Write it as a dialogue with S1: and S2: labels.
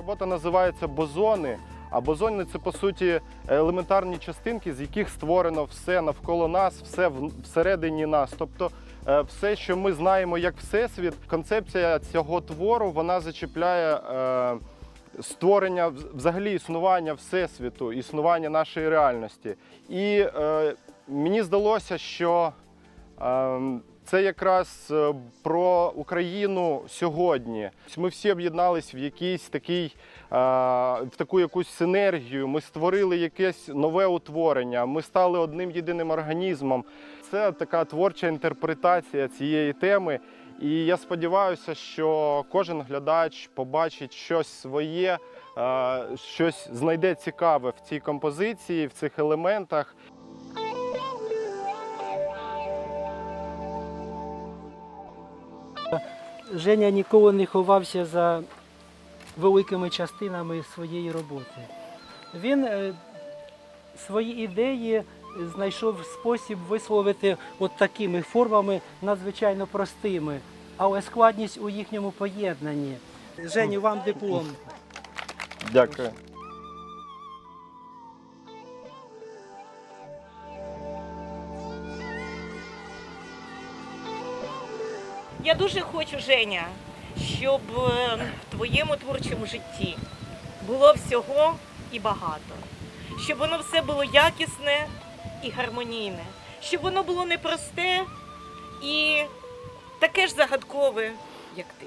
S1: робота називається бозони. А бозони це по суті елементарні частинки, з яких створено все навколо нас, все всередині нас. Тобто, е, все, що ми знаємо як всесвіт, концепція цього твору вона зачіпляє е, створення взагалі існування всесвіту, існування нашої реальності. І е, мені здалося, що Ем, Це якраз е, про Україну сьогодні. Ми всі об'єднались в якийсь такий, е, в таку якусь синергію. Ми створили якесь нове утворення. Ми стали одним єдиним організмом. Це така творча інтерпретація цієї теми. І я сподіваюся, що кожен глядач побачить щось своє, е, щось знайде цікаве в цій композиції, в цих елементах.
S2: Женя ніколи не ховався за великими частинами своєї роботи. Він е, свої ідеї знайшов спосіб висловити от такими формами надзвичайно простими, але складність у їхньому поєднанні. Женю, вам диплом.
S1: Дякую.
S3: Я дуже хочу, Женя, щоб е, в твоєму творчому житті було всього і багато. Щоб воно все було якісне і гармонійне, щоб воно було непросте і таке ж загадкове, як ти.